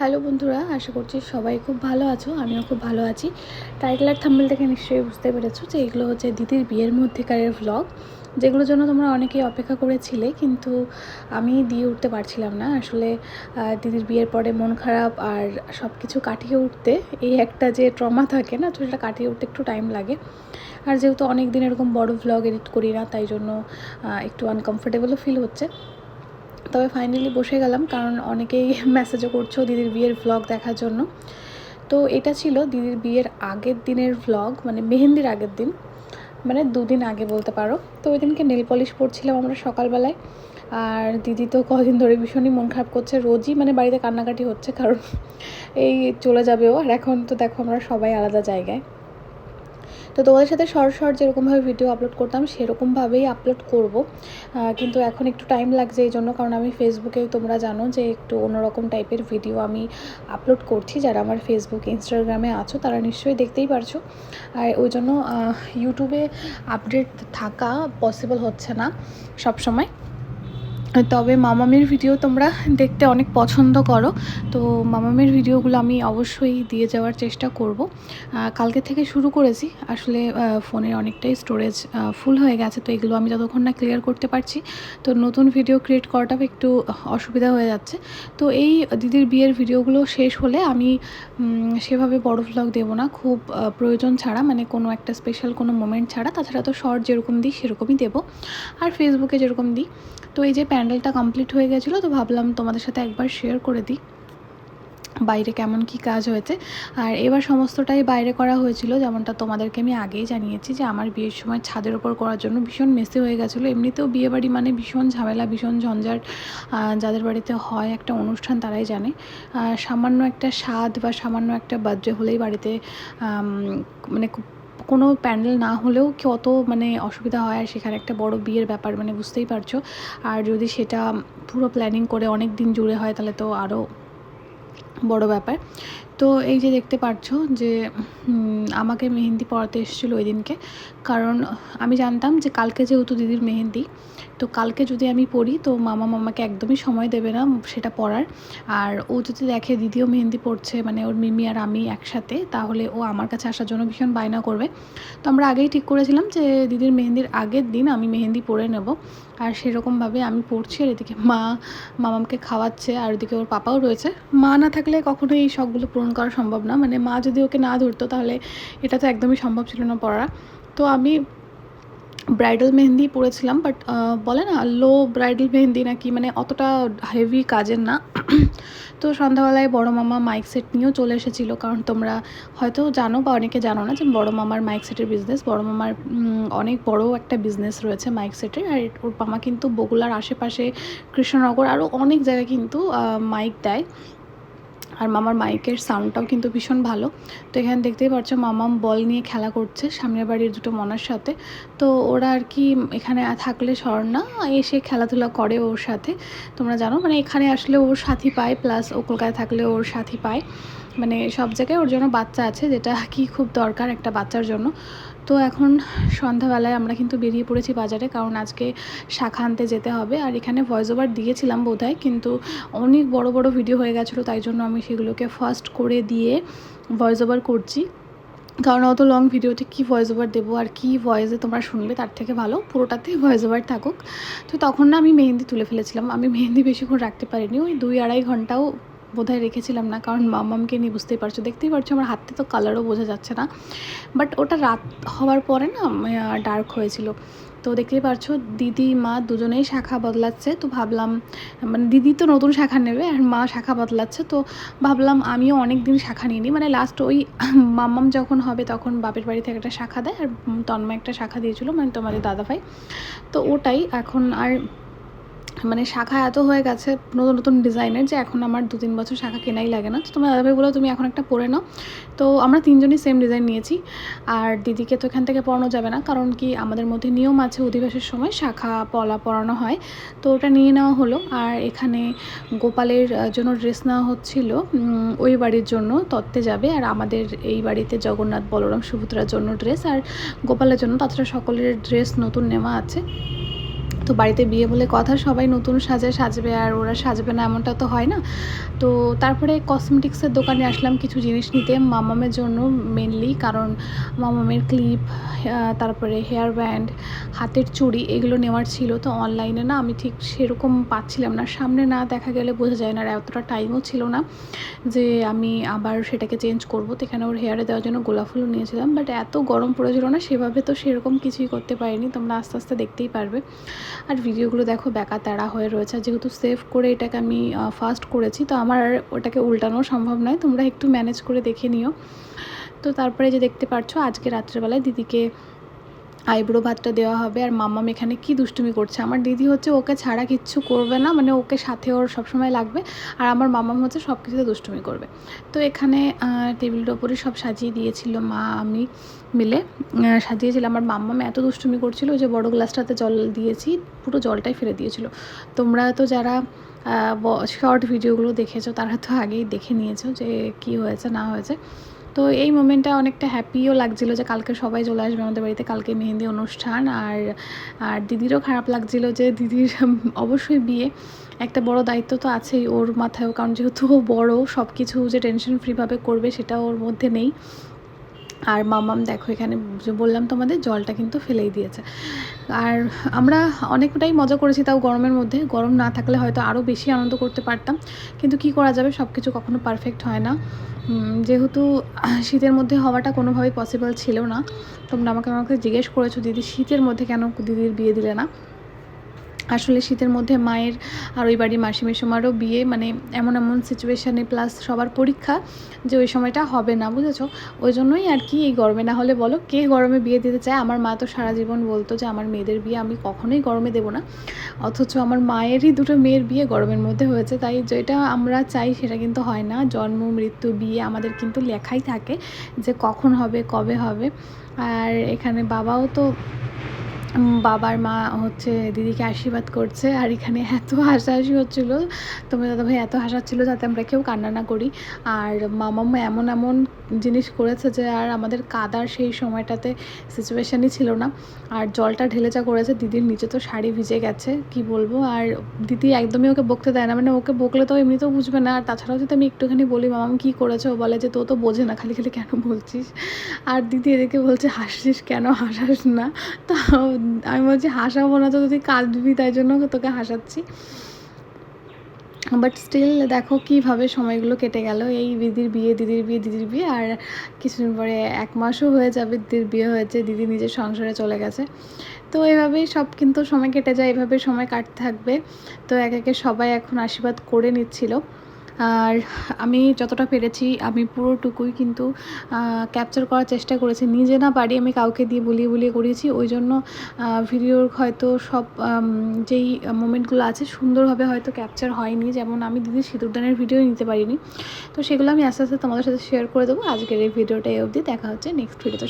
Hello বন্ধুরা, আশা করছি সবাই খুব ভালো আছো, আমিও খুব ভালো আছি। টাইটেল আর থাম্বেল থেকে নিশ্চয়ই বুঝতে পেরেছ যে এগুলো হচ্ছে দিদির বিয়ের মধ্যেকারের ভ্লগ যেগুলোর জন্য তোমরা অনেকেই অপেক্ষা করেছিলে, কিন্তু আমি দিয়ে উঠতে পারছিলাম না। আসলে দিদির বিয়ের পরে মন খারাপ আর সব কিছু কাটিয়ে উঠতে এই একটা যে ট্রমা থাকে না, তো সেটা কাটিয়ে উঠতে একটু টাইম লাগে। আর যেহেতু অনেক দিন এরকম বড় ভ্লগ এডিট করি না, তাই জন্য একটু আনকমফোর্টেবলও ফিল হচ্ছে। তবে ফাইনালি বসে গেলাম, কারণ অনেকেই মেসেজও করছ দিদির বিয়ের ভ্লগ দেখার জন্য। তো এটা ছিল দিদির বিয়ের আগের দিনের ভ্লগ মানে মেহেন্দির আগের দিন মানে দুদিন আগে বলতে পারো। তো ওই দিনকে নেল পলিশ পরছিলাম আমরা সকালবেলায়, আর দিদি তো কদিন ধরে ভীষণই মন খারাপ করছে, রোজই মানে বাড়িতে কান্নাকাটি হচ্ছে, কারণ এই চলে যাবেও আর এখন তো দেখো আমরা সবাই আলাদা জায়গায়। তো তোমাদের সাথে শর্ট শর্ট যেরকমভাবে ভিডিও আপলোড করতাম, সেরকমভাবেই আপলোড করব। কিন্তু এখন একটু টাইম লাগছে এই জন্য, কারণ আমি ফেসবুকে তোমরা জানো যে একটু অন্যরকম টাইপের ভিডিও আমি আপলোড করছি। যারা আমার ফেসবুক ইনস্টাগ্রামে আছো, তারা নিশ্চয়ই দেখতেই পারছ। আর ওই জন্য ইউটিউবে আপডেট থাকা পসিবল হচ্ছে না সব সময় তবে মামামের ভিডিও তোমরা দেখতে অনেক পছন্দ করো। তো মামামের ভিডিওগুলো আমি অবশ্যই দিয়ে যাওয়ার চেষ্টা করব। কালকে থেকে শুরু করেছি। আসলে ফোনের অনেকটাই স্টোরেজ ফুল হয়ে গেছে। তো এগুলো আমি যতক্ষণ না ক্লিয়ার করতে পারছি, তো নতুন ভিডিও ক্রিয়েট করাটাও একটু অসুবিধা হয়ে যাচ্ছে। তো এই দিদির বিয়ের ভিডিওগুলো শেষ হলে আমি সেভাবে বড় ভ্লগ দেবো না। খুব প্রয়োজন ছাড়া মানে কোনো একটা স্পেশাল কোনো মোমেন্ট ছাড়া। তাছাড়া তো শর্ট যেরকম দিই, সেরকমই দেবো। আর ফেসবুকে যেরকম দিই। তো এই যে প্যান্ডেলটা কমপ্লিট হয়ে গেছিল, তো ভাবলাম তোমাদের সাথে একবার শেয়ার করে দিই। বাইরে কেমন কি কাজ হয়েছে। আর এবার সমস্তটাই বাইরে করা হয়েছিল, যেমনটা তোমাদেরকে আমি আগেই জানিয়েছি যে আমার বিয়ের সময় ছাদের ওপর করার জন্য ভীষণ মেসি হয়ে গেছিল। এমনিতেও বিয়ে বাড়ি মানে ভীষণ ঝামেলা, ভীষণ ঝঞ্ঝাট যাদের বাড়িতে হয় একটা অনুষ্ঠান তারাই জানে। সামান্য একটা স্বাদ বা সামান্য একটা বার্থডে হলেই বাড়িতে মানে খুব কোনো প্যান্ডেল না হলেও কত মানে অসুবিধা হয়? আর সেখানে একটা বড় বিয়ের ব্যাপার মানে বুঝতেই পারছ। আর যদি সেটা পুরো প্ল্যানিং করে অনেক দিন জুড়ে হয়, তাহলে তো আরও বড় ব্যাপার। তো এই যে দেখতে পাচ্ছ যে আমাকে মেহেন্দি পড়াতে এসেছিল ওই দিনকে। কারণ আমি জানতাম যে কালকে যেহেতু দিদির মেহেন্দি, তো কালকে যদি আমি পড়ি তো মামা মামাকে একদমই সময় দেবে না সেটা পড়ার আর ও যদি দেখে দিদিও মেহেন্দি পড়ছে মানে ওর মিমি আর আমি একসাথে, তাহলে ও আমার কাছে আসার জন্য ভীষণ বায়না করবে। তো আমরা আগেই ঠিক করেছিলাম যে দিদির মেহেন্দির আগের দিন আমি মেহেন্দি পরে নেব। আর সেরকমভাবে আমি পড়ছি আর এদিকে মা মামামকে খাওয়াচ্ছে আর ওদিকে ওর পাপাও রয়েছে। মা না থাকলে কখনোই এই শখগুলো পূরণ করা সম্ভব না। মানে মা যদি ওকে না ধরতো, তাহলে এটা তো একদমই সম্ভব ছিল না পড়া। তো আমি ব্রাইডাল মেহেন্দি পরেছিলাম বাট বলে না লো ব্রাইডাল মেহেন্দি নাকি মানে অতটা হেভি কাজের না। তো সন্ধ্যাবেলায় বড় মামা মাইক সেট নিয়েও চলে এসেছিল, কারণ তোমরা হয়তো জানো বা অনেকে জানো না যে বড় মামার মাইক সেটের বিজনেস বড় মামার অনেক বড় একটা বিজনেস রয়েছে মাইক সেটের আর ওর মামা কিন্তু বগুলার আশেপাশে কৃষ্ণনগর আরও অনেক জায়গায় কিন্তু মাইক দেয়। আর মামার মাইকের সাউন্ডটাও কিন্তু ভীষণ ভালো। তো এখানে দেখতেই পারছ মামাম বল নিয়ে খেলা করছে সামনের বাড়ির দুটো মনার সাথে। তো ওরা আর কি এখানে থাকলে স্বর্ণা এসে খেলাধুলা করে ওর সাথে। তোমরা জানো মানে এখানে আসলে ওর সাথী পায় প্লাস ও কলকাতায় থাকলে ওর সাথী পায়। মানে সব জায়গায় ওর জন্য বাচ্চা আছে, যেটা কি খুব দরকার একটা বাচ্চার জন্য। তো এখন সন্ধ্যাবেলায় আমরা কিন্তু বেরিয়ে পড়েছি বাজারে, কারণ আজকে শাখা আনতে যেতে হবে। আর এখানে ভয়েস ওভার দিয়েছিলাম বোধহয়, কিন্তু অনেক বড় বড় ভিডিও হয়ে গেছিল, তাই জন্য আমি সেগুলোকে ফার্স্ট করে দিয়ে ভয়েস ওভার করছি। কারণ অত লং ভিডিওতে কী ভয়েস ওভার দেবো আর কী ভয়েসে তোমরা শুনবে তার থেকে ভালো। পুরোটাতে ভয়েস ওভার থাকুক। তো তখন না আমি মেহেন্দি তুলে ফেলেছিলাম। আমি মেহেন্দি বেশিক্ষণ রাখতে পারিনি, ওই দুই আড়াই ঘন্টাও বোধহয় রেখেছিলাম না, কারণ মামামকে নিয়ে বুঝতেই পারছ। দেখতেই পারছ আমার হাতে তো কালারও বোঝা যাচ্ছে না। বাট ওটা রাত হওয়ার পরে না ডার্ক হয়েছিল। তো দেখতেই পারছ, দিদি, মা দুজনেই শাখা বদলাচ্ছে। তো ভাবলাম মানে দিদি তো নতুন শাখা নেবে আর মা শাখা বদলাচ্ছে। তো ভাবলাম আমিও অনেক দিন শাখা নিয়ে নিই মানে লাস্ট ওই মাম্মাম যখন হবে তখন বাপের বাড়ি থেকে একটা শাখা দেয়। আর তন্ময় একটা শাখা দিয়েছিল মানে তোমাদের দাদাভাই। তো ওটাই, এখন আর মানে শাখা এত হয়ে গেছে নতুন নতুন ডিজাইনের যে এখন আমার দু তিন বছর শাখা কেনাই লাগে না। তো তোমার দাদাভাই বলো তুমি এখন একটা পরে নাও। তো আমরা তিনজনই সেম ডিজাইন নিয়েছি। আর দিদিকে তো এখান থেকে পড়ানো যাবে না, কারণ কি আমাদের মধ্যে নিয়ম আছে অধিবাসের সময় শাখা পলা পরানো হয়। তো ওটা নিয়ে নেওয়া হলো। আর এখানে গোপালের জন্য ড্রেস নেওয়া হচ্ছিল ওই বাড়ির জন্য তত্ত্বে যাবে। আর আমাদের এই বাড়িতে জগন্নাথ, বলরাম, সুভদ্রার জন্য ড্রেস আর গোপালের জন্য, তাছাড়া সকলের ড্রেস নতুন নেওয়া আছে। তো বাড়িতে বিয়ে বলে কথা সবাই নতুন সাজে সাজবে আর ওরা সাজবে না, এমনটা তো হয় না। তো তারপরে কসমেটিক্সের দোকানে আসলাম কিছু জিনিস নিতে মামামের জন্য মেনলি কারণ মামামের ক্লিপ তারপরে হেয়ার ব্যান্ড হাতের চুড়ি এগুলো নেওয়ার ছিল। তো অনলাইনে না আমি ঠিক সেরকম পাচ্ছিলাম না। সামনে না দেখা গেলে বোঝা যায় না, আর এতটা টাইমও ছিল না যে আমি আবার সেটাকে চেঞ্জ করব। তো এখানে ওর হেয়ারে দেওয়ার জন্য গোলাপ ফুলও নিয়েছিলাম বাট এত গরম পড়েছিল না, সেভাবে তো সেরকম কিছুই করতে পারিনি। তোমরা আস্তে আস্তে দেখতেই পারবে। আর ভিডিওগুলো দেখো বেকা তারা হয়ে রয়েছে। যেহেতু সেভ করে এটাকে আমি ফাস্ট করেছি, তো আমার ওটাকে উল্টানো সম্ভব নয়। তোমরা একটু ম্যানেজ করে দেখে নিও। তো তারপরে যে দেখতে পারছ, আজকে রাত্রেবেলায় দিদিকে আইব্রো ভাতটা দেওয়া হবে আর মাম্মাম এখানে কি দুষ্টুমি করছে? আমার দিদি হচ্ছে ওকে ছাড়া কিচ্ছু করবে না মানে ওকে সাথে ওর সবসময় লাগবে আর আমার মামাম হচ্ছে সব কিছুতে দুষ্টুমি করবে। তো এখানে টেবিলের ওপরে সব সাজিয়ে দিয়েছিল মা, আমি মিলে সাজিয়েছিলাম আমার মাম্মাম এত দুষ্টুমি করছিল যে বড় গ্লাসটাতে জল দিয়েছি, পুরো জলটাই ফেলে দিয়েছিল। তোমরা তো যারা শর্ট ভিডিওগুলো দেখেছ, তারা তো আগেই দেখে নিয়েছো যে কি হয়েছে, না হয়েছে। তো এই মোমেন্টটা অনেকটা হ্যাপিও লাগছিল যে কালকে সবাই চলে আসবে আমাদের বাড়িতে, কালকে মেহেন্দি অনুষ্ঠান। আর আর দিদিরও খারাপ লাগছিল যে দিদির অবশ্যই বিয়ে। একটা বড় দায়িত্ব তো আছেই ওর মাথায়ও, কারণ যেহেতু ও বড় সব কিছু যে টেনশন ফ্রিভাবে করবে সেটা ওর মধ্যে নেই। আর মামাম দেখো এখানে বললাম তোমাদের, জলটা কিন্তু ফেলেই দিয়েছে। আর আমরা অনেকটাই মজা করেছি তাও গরমের মধ্যে। গরম না থাকলে হয়তো আরও বেশি আনন্দ করতে পারতাম। কিন্তু কি করা যাবে সব কিছু কখনো পারফেক্ট হয় না। যেহেতু শীতের মধ্যে হওয়াটা কোনোভাবেই পসিবল ছিল না। তোমরা আমাকে আমাকে জিজ্ঞেস করেছ, দিদি, শীতের মধ্যে কেন দিদির বিয়ে দিলে না? আসলে শীতের মধ্যে মায়ের আর ওই বাড়ির মাসি মেসোমারও বিয়ে মানে এমন এমন সিচুয়েশানে প্লাস সবার পরীক্ষা যে ওই সময়টা হবে না, বুঝেছ? ওই জন্যই আর কি এই গরমে না হলে বলো, কে গরমে বিয়ে দিতে চায়? আমার মা তো সারা জীবন বলতো যে আমার মেয়েদের বিয়ে আমি কখনোই গরমে দেবো না। অথচ আমার মায়েরই দুটো মেয়ের বিয়ে গরমের মধ্যে হয়েছে, তাই যেটা আমরা চাই সেটা কিন্তু হয় না। জন্ম, মৃত্যু, বিয়ে আমাদের কিন্তু লেখাই থাকে যে কখন হবে, কবে হবে। আর এখানে বাবাও তো বাবার মা হচ্ছে দিদিকে আশীর্বাদ করছে। আর এখানে এত হাসাহাসি হচ্ছিল। তোমার দাদা ভাই এত হাসাচ্ছিল যাতে আমরা কেউ কান্না না করি। আর মামাম্মা এমন এমন জিনিস করেছে যে, আর আমাদের কাদার সেই সময়টাতে সিচুয়েশানই ছিল না। আর জলটা ঢেলে যা করেছে, দিদির নিচে তো শাড়ি ভিজে গেছে, কি বলব? আর দিদি একদমই ওকে বকতে দেয় না। মানে ওকে বকলে তো এমনিতেও বুঝবে না। আর তাছাড়াও যদি আমি একটুখানি বলি মামাম কী করেছে? ও বলে যে, তো তো বোঝে না। খালি খালি কেন বলছিস? আর দিদি এদিকে বলছে হাসছিস কেন? হাসাস না। তা আমি বলছি, হাসাবো না তো, তুই কাঁদবি, তাই জন্য তোকে হাসাচ্ছি। বাট স্টিল দেখো কীভাবে সময়গুলো কেটে গেল। এই দিদির বিয়ে দিদির বিয়ে দিদির বিয়ে, আর কিছুদিন পরে এক মাসও হয়ে যাবে দিদির বিয়ে হয়েছে, দিদি নিজের সংসারে চলে গেছে। তো এভাবেই সব কিন্তু সময় কেটে যায়, এভাবে সময় কাটতে থাকবে। তো এক একে সবাই এখন আশীর্বাদ করে নিচ্ছিল। আর আমি যতটা পেরেছি, আমি পুরোটুকুই কিন্তু ক্যাপচার করার চেষ্টা করেছি। নিজে না পারি আমি কাউকে দিয়ে বলিয়ে বলিয়ে করিয়েছি। ওই জন্য ভিডিওর হয়তো সব যেই মোমেন্টগুলো আছে, সুন্দরভাবে হয়তো ক্যাপচার হয়নি। যেমন আমি দিদির সিঁদুরদানের ভিডিও নিতে পারিনি। তো সেগুলো আমি আস্তে আস্তে তোমাদের সাথে শেয়ার করে দেবো। আজকের এই ভিডিওটা এই অবধি। দেখা হচ্ছে নেক্সট ভিডিওতে